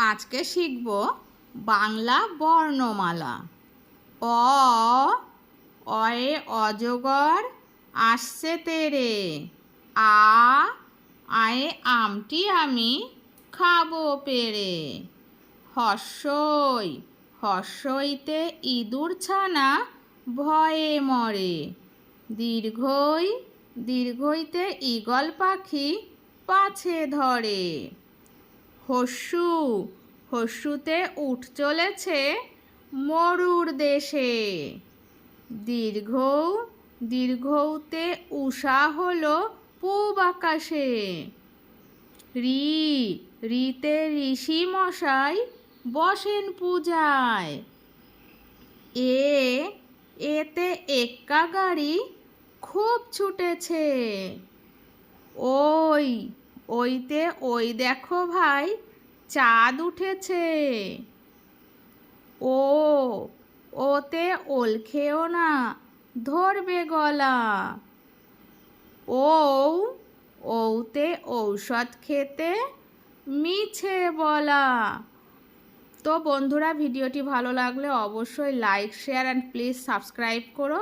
আজকে শিখব বাংলা বর্ণমালা। অ, অয়ে অজগর আসছে তেরে। আ, আয়ে আমটি আমি খাব পেরে। হর্ষই, হর্ষইতে ইঁদুর ছানা ভয়ে মরে। দীর্ঘই, দীর্ঘইতে ঈগল পাখি পাছে ধরে। হস্যু হস্যুতে উঠ চলেছে মরুর দেশে। দীর্ঘ, দীর্ঘতে উষা হলো পূব আকাশে। রি, রিতে ঋষি মশাই বসেন পূজায়। এ, এতে এক্কা গাড়ি খুব ছুটেছে। ওই ওইতে ওই দেখো ভাই, চাঁদ উঠেছে। ও, ওতে ওল খেও না, ধরবে গলা। ও ওতে ঔষধ খেতে মিছে বলা। তো বন্ধুরা, ভিডিওটি ভালো লাগলে অবশ্যই like share and please subscribe করো।